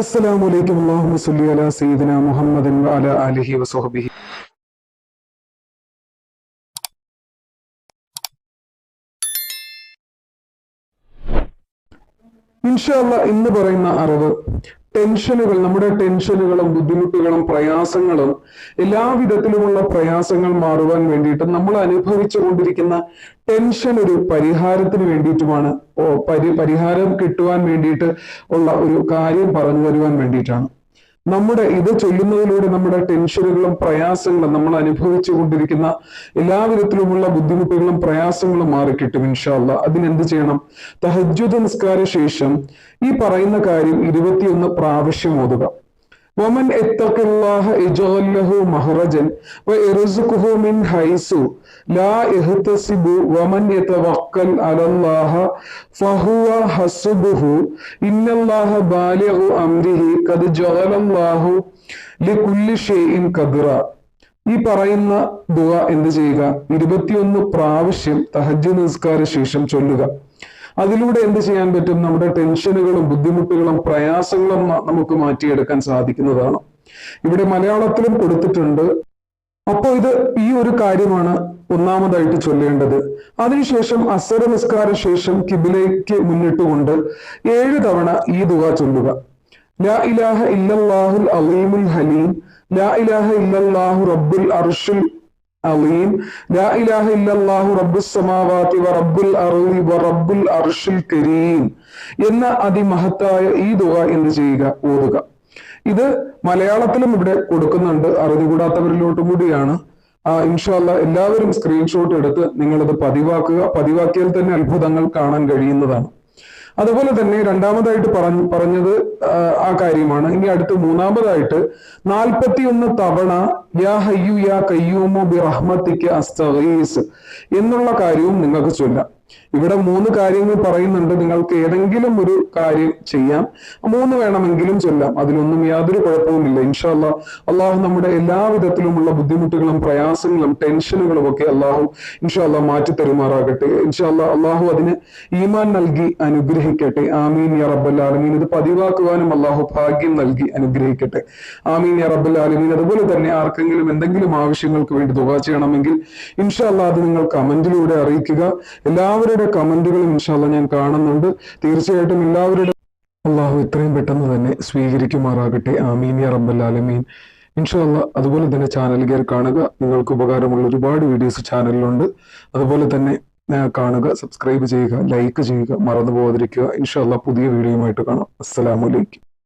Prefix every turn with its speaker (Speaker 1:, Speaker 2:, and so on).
Speaker 1: അസ്സലാമലൈക്കും അള്ളാഹു സല്ലി അലാ സീദിന മുഹമ്മദൻ അല അലിഹി വസഹബിഹി ഇൻഷല്ല ഇന്ന് പറയുന്ന അറിവ് ടെൻഷനുകൾ നമ്മുടെ ടെൻഷനുകളും ബുദ്ധിമുട്ടുകളും പ്രയാസങ്ങളും എല്ലാവിധത്തിലുമുള്ള പ്രയാസങ്ങൾ മാറുവാൻ വേണ്ടിയിട്ട് നമ്മൾ അനുഭവിച്ചു കൊണ്ടിരിക്കുന്ന ടെൻഷൻ ഒരു പരിഹാരത്തിന് വേണ്ടിയിട്ടുമാണ് പരിഹാരം കിട്ടുവാൻ വേണ്ടിയിട്ട് ഉള്ള ഒരു കാര്യം പറഞ്ഞു തരുവാൻ വേണ്ടിയിട്ടാണ് നമ്മുടെ ഇത് ചെയ്യുന്നതിലൂടെ നമ്മുടെ ടെൻഷനുകളും പ്രയാസങ്ങളും നമ്മൾ അനുഭവിച്ചു കൊണ്ടിരിക്കുന്ന എല്ലാവിധത്തിലുമുള്ള ബുദ്ധിമുട്ടുകളും പ്രയാസങ്ങളും മാറിക്കിട്ടും ഇൻഷാല്ല അതിനെന്ത് ചെയ്യണം തഹജ്ജുദ് നിസ്കാര ശേഷം ഈ പറയുന്ന കാര്യം ഇരുപത്തിയൊന്ന് പ്രാവശ്യം ഓതുക ومن اتق الله يجعل له مخرجا ويرزقه من حيث لا يحتسب ومن يتوكل على الله فهو حسبه إن الله بالغ أمره قد جعل الله لكل شيء قدرا ഈ പറയുന്ന ദുവ എന്ത് ചെയ്യുക ഇരുപത്തിയൊന്ന് പ്രാവശ്യം തഹജ് നിസ്കാര ശേഷം ചൊല്ലുക അതിലൂടെ എന്ത് ചെയ്യാൻ പറ്റും നമ്മുടെ ടെൻഷനുകളും ബുദ്ധിമുട്ടുകളും പ്രയാസങ്ങളും നമുക്ക് മാറ്റിയെടുക്കാൻ സാധിക്കുന്നതാണ് ഇവിടെ മലയാളത്തിലും കൊടുത്തിട്ടുണ്ട് അപ്പോ ഇത് ഈ ഒരു കാര്യമാണ് ഒന്നാമതായിട്ട് ചൊല്ലേണ്ടത് അതിനുശേഷം അസര നിസ്കാര ശേഷം കിബിലേക്ക് മുന്നിട്ടുകൊണ്ട് ഏഴ് തവണ ഈ ദുവ ചൊല്ലുക ലാ ഇലാഹ ഇല്ലാഹുൽ അലീമുൽ ഹലീം ലാ ഇലാഹ ഇല്ലാഹു റബ്ബുൽ അർഷുൽ അലീം لا إله إلا الله رب السماوات ورب الأرض എന്ന അതിമഹത്തായ ഈ ദുവ എന്ന് ചെയ്യുക ഓതുക ഇത് മലയാളത്തിലും ഇവിടെ കൊടുക്കുന്നുണ്ട് അറിഞ്ഞു കൂടാത്തവരിലോട്ടും കൂടിയാണ് ഇൻഷാല്ല എല്ലാവരും സ്ക്രീൻഷോട്ട് എടുത്ത് നിങ്ങളത് പതിവാക്കുക പതിവാക്കിയാൽ തന്നെ അത്ഭുതങ്ങൾ കാണാൻ കഴിയുന്നതാണ് അതുപോലെ തന്നെ രണ്ടാമതായിട്ട് പറഞ്ഞു പറഞ്ഞത് ആ കാര്യമാണ് ഇനി അടുത്ത് മൂന്നാമതായിട്ട് നാൽപ്പത്തിയൊന്ന് തവണ യാ ഹയ്യു യാ കയ്യൂമോ ബി റഹ്മത്തിക്ക് എന്നുള്ള കാര്യവും നിങ്ങൾക്ക് ചൊല്ലാം ഇവിടെ മൂന്ന് കാര്യങ്ങൾ പറയുന്നുണ്ട് നിങ്ങൾക്ക് ഏതെങ്കിലും ഒരു കാര്യം ചെയ്യാം മൂന്ന് വേണമെങ്കിലും ചൊല്ലാം അതിലൊന്നും യാതൊരു കുഴപ്പവുമില്ല ഇൻഷാല്ല അള്ളാഹു നമ്മുടെ എല്ലാവിധത്തിലുമുള്ള ബുദ്ധിമുട്ടുകളും പ്രയാസങ്ങളും ടെൻഷനുകളും ഒക്കെ അള്ളാഹു ഇൻഷാല്ല മാറ്റി തരുമാറാകട്ടെ ഇൻഷാല്ല അള്ളാഹു അതിന് ഈമാൻ നൽകി അനുഗ്രഹിക്കട്ടെ ആമീൻ യ റബ്ബൽ ആലമീൻ ഇത് പതിവാക്കുവാനും അള്ളാഹു ഭാഗ്യം നൽകി അനുഗ്രഹിക്കട്ടെ ആമീൻ യ റബ്ബൽ ആലമീൻ അതുപോലെ തന്നെ ആർക്കെങ്കിലും എന്തെങ്കിലും ആവശ്യങ്ങൾക്ക് വേണ്ടി തുക ചെയ്യണമെങ്കിൽ ഇൻഷാല്ല അത് നിങ്ങൾ കമന്റിലൂടെ അറിയിക്കുക എല്ലാ എല്ലാവരുടെ കമന്റുകളും ഇൻഷാല്ല ഞാൻ കാണുന്നുണ്ട് തീർച്ചയായിട്ടും എല്ലാവരുടെ അള്ളാഹു ഇത്രയും പെട്ടെന്ന് തന്നെ സ്വീകരിക്കുമാറാകട്ടെ ആമീൻ യാ റബ്ബല്ലാലമീൻ ഇൻഷാല്ല അതുപോലെ തന്നെ ചാനൽ കയറി കാണുക നിങ്ങൾക്ക് ഉപകാരമുള്ള ഒരുപാട് വീഡിയോസ് ചാനലിലുണ്ട് അതുപോലെ തന്നെ കാണുക സബ്സ്ക്രൈബ് ചെയ്യുക ലൈക്ക് ചെയ്യുക മറന്നു പോകാതിരിക്കുക ഇൻഷാല്ല പുതിയ വീഡിയോയുമായിട്ട് കാണാം അസ്സലാമലൈക്കും